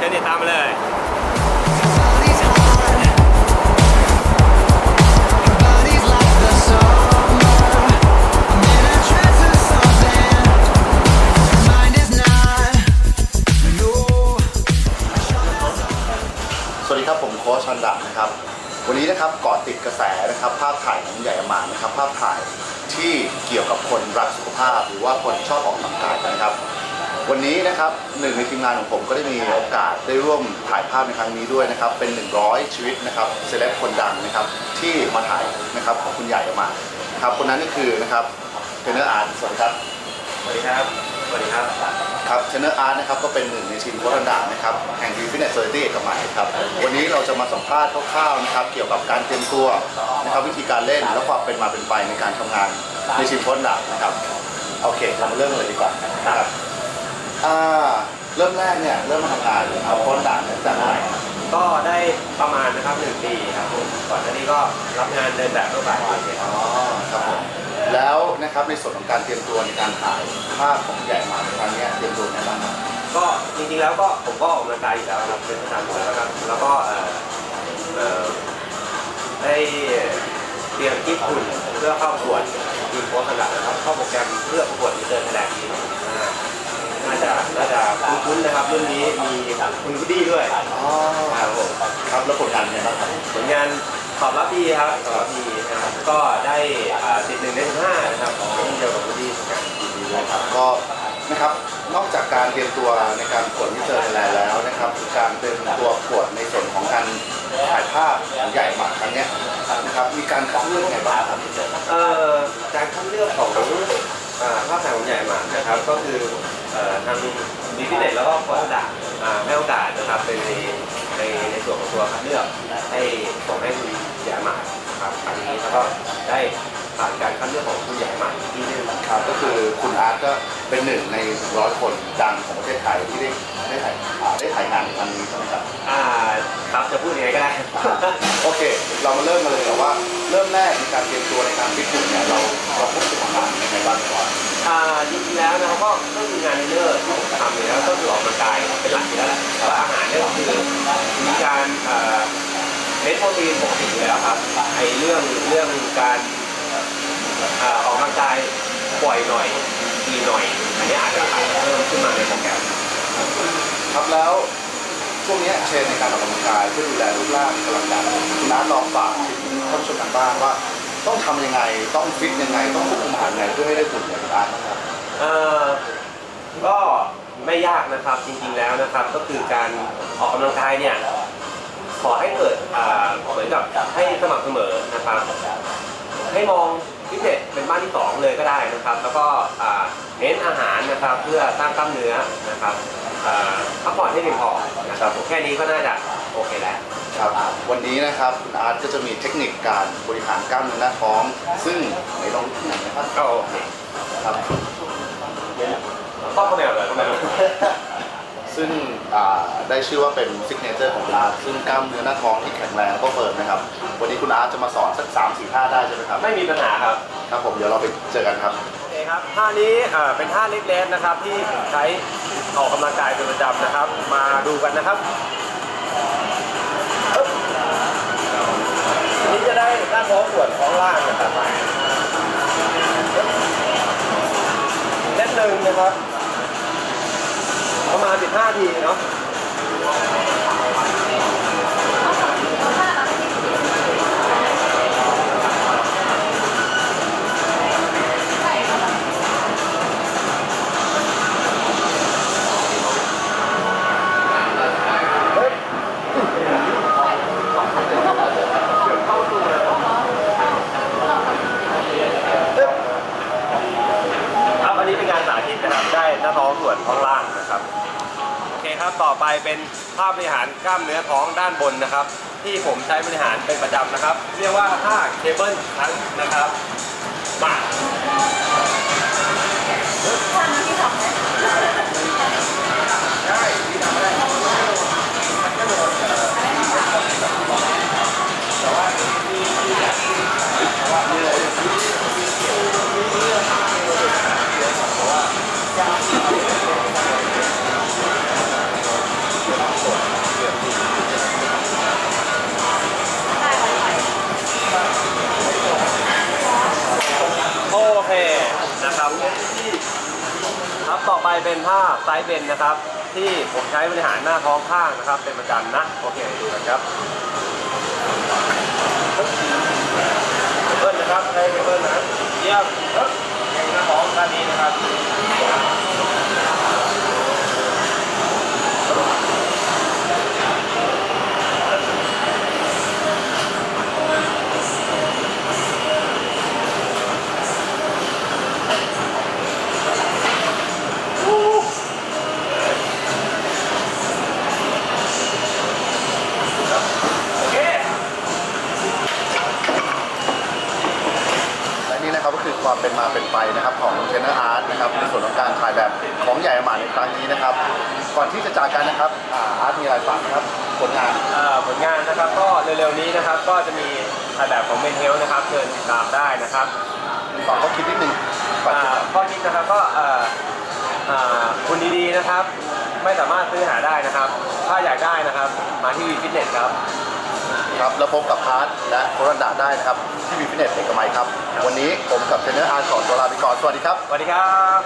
ชิญติดตามมาเลยสวัสดีครับผมโค้ชชันดะนะครับ วันนี้นะครับเกาะติดกระแสนะครับ ภาพถ่ายของใหญ่อมานนะครับ ภาพถ่ายที่เกี่ยวกับคนรักสุขภาพ หรือว่าคนชอบออกกำลังกายกันนะครับ วันนี้นะครับหนึ่งในทีมงานของผมก็ได้มีโอกาสได้ร่วมถ่ายภาพในครั้งนี้ด้วยนะครับ เป็น 100 ชีวิตนะครับเซเลบคนดังนะครับที่มาถ่ายนะครับของคุณใหญ่อมานนะครับคนนั้นก็คือนะครับเทรนเนอร์อาร์ตสวัสดีครับสวัสดีครับสวัสดีครับครับเทรนเนอร์อาร์ตนะครับก็เป็นหนึ่งในทีมโค้ชดังนะครับแห่งทีมฟิตเนสโซลิตี้เอกมัยครับวันนี้เราจะมาสัมภาษณ์คร่าวๆนะครับเกี่ยวกับการเตรียมตัวนะครับวิธีการเล่นและความเป็นมาเป็นไปในการทำงานในทีมโค้ชดังนะครับโอเคเรามาเริ่มกันเลยดีกว่านะครับ อ่าเริ่มแรกเนี่ยเริ่มมาทำงานเอาโค้ชดังเนี่ยจากไหนก็ได้ประมาณนะครับหนึ่งปีครับผมก่อนหน้านี้ก็รับงานเดินแบบทั่วไปคอ๋รัอบครับผมแล้วนะครับในส่วนของการเตรียมตัวในการถ่ายภาพของใหญ่มาในครั้งเนี้ยเตรียมตัวยังไงบ้างครับก็จริงๆแล้วก็ผมก็ออกกำลังกายอยู่แล้วครับเป็นประจำอยู่แล้วครับแล้วก็เอ่อเอ่อได้เตรียมคิดหุ่นเพื่อเข้าประกวดทีมโค้ชขนาดนะครับเข้าโปรแกรมเพื่อประกวดมิสเตอร์ไทยแลนด์นี้น่าจะน่าจะคุ้นๆนะครับรุ่นนี้มีคุณวุดี้ด้วยอ๋อครับผมครับแล้วผลงานเป็นยังไงบ้างครับผลงานตอบรับดีครับตอบรับดีนะครับก็ได้อ่าติดหนึ่งในห้านะครับเช่นเดียวกับวุดี้เหมือนกันะครับก็นะครับนอกจากการเตรียมตัวในการประกวดมิสเตอไทยแลนด์แล้วนะครับ การเตรียมตัวประกวดในส่วนของการถ่ายภาพใหญ่หมากครั้งนี้นะครับมีการคัดเลือกยังไงบ้างครับเอ่อการคัดเลือกของภาพถ่ายของใหญ่หมานะครับ ก็คือ ทางดีพิเนตแล้วก็โค้ชด่าอ่าให้โอกาสนะครับในในในส่วนของตัวคัดเลือกให้ส่งให้คุณใหญ่มานะครับครั้งนี้แล้วก็ได้ผ่านการคัดเลือกของคุณใหญ่มาอีกที่หนึงครับก็คือคุณอาร์ตก็เป็นหนึ่งในร้อยคนดังของประเทศไทยที่ได้ได้ถ่ายอ่าได้ถ่ายงานในครั้งนี้ใช่ไหมครับอ่าครับจะพูดยังไงก็ได้โอเค เรามาเริ่มกันเลยแต่ว่าเริ่มแรกในการเตรียมตัวในการฟิตหุ่นเนี่ยเราเรา แล้วนะครับก็ก็คืองานเนอร์ที่ผมทำอยู่แล้วก็คือออกกำลังกายเป็นหลักอยู่แล้วแหละแต่ว่าอาหารเนี่ยก็คือมีการเอ่อเน้นโปรตีนปกติอยู่แล้วครับไอเรื่องเรื่องการเอ่อออกกำลังกายบ่อยหน่อยดีหน่อยอันนี้อาจจะเพิ่มขึ้นมาในโปรแกรม ครับแล้วช่วงเนี้ยเทรนด์ในการออกกำลังกายเพื่อดูแลรูปร่างกำลังกายคุณน้าลองฝากถึงท่านผู้ชมทางบ้านว่า ต้องทำยังไงต้องฟิตยังไงต้องควบคุมอาหารยังไงเพื่อให้ได้หุ่นอย่างคุณอาร์ตนะครับ เอ่อก็ไม่ยากนะครับจริงๆแล้วนะครับ ก็คือการออกกำลังกายเนี่ยขอให้เกิดอ่าเหมือนกับให้สม่ำเสมอนะครับ ให้มองฟิตเนสเป็นบ้านที่สองเลยก็ได้นะครับ แล้วก็อ่าเน้นอาหารนะครับเพื่อสร้างกล้ามเนื้อนะครับอ่าพักผ่อนให้เพียงพอนะครับแค่นี้ก็น่าจะโอเคแล้ว ครับวันนี้นะครับคุณอาร์ตก็จะมีเทคนิคการบริหารกล้ามเนื้อหน้าท้อง ซึ่งไหนลองดูหน่อยนะครับก็โอเค ครับ ต้องเข้าแนวเลยเข้าแนวซึ่งอ่าได้ชื่อว่าเป็นซิกเนเจอร์ของคุณอาร์ตซึ่งกล้ามเนื้อหน้าท้องที่แข็งแรงแล้วก็เฟิร์มนะครับ วันนี้คุณอาร์ตจะมาสอนสักสามสี่ท่าได้ใช่ไหมครับไม่มีปัญหาครับ ครับผมเดี๋ยวเราไปเจอกันครับ โอเคครับท่านี้เอ่อเป็นท่าเล็กๆนะครับ ที่ผมใช้ออกกำลังกายเป็นประจำนะครับ มาดูกันนะครับปึ๊บอันนี้จะได้ด้านท้องส่วนท้องล่างนะครับปึ๊บเล่นหนึ่งนะครับประมา ณ 15 ทีเนาะปึ๊บปึ๊บครับอันนี้เป็นการสาธิตนะครับได้หน้าท้องส่วนท้องล่างนะครับ ครับต่อไปเป็นท่าบริหารกล้ามเนื้อท้องด้านบนนะครับ ที่ผมใช้บริหารเป็นประจำนะครับ เรียกว่าท่าเคเบิลทั้งนะครับมา ครับต่อไปเป็นผ้าไซส์เบนนะครับ ที่ผมใช้บริหารหน้าท้องข้างนะครับ เป็นประจำนะโอเคดูกันครับเบิ้ลนะครับใช้เบิ้ลนะเยี่ยมครับแข่งหน้าท้องด้านนี้นะครับ โอเค และนี่นะครับก็คือความเป็นมาเป็นไปนะครับของ เทรนเนอร์อาร์ตนะครับในส่วนของการถ่ายแบบของใหญ่หมาในครั้งนี้นะครับ ก่อนที่จะจากกันนะครับอ่าอาร์ตมีอะไรฝากนะครับผลงานเอ่อผลงานนะครับก็เร็วๆนี้นะครับก็จะมีถ่ายแบบของเมนเฮลนะครับเชิญติดตามได้นะครับฝากเขาคิดนิดนึงก่อนอ่าที่จะข้อคิดนะครับก็เอ่ออ่าคุณดีๆนะครับ ไม่สามารถซื้อหาได้นะครับ ถ้าอยากได้นะครับ มาที่วีฟิตเนสครับครับแล้วพบกับอาร์ตและโครันดาได้นะครับที่ วีฟิตเนสเอกมัยครับ วันนี้ผมกับเทรนเนอร์อาร์ขอตัวลาไปก่อน สวัสดีครับ สวัสดีครับ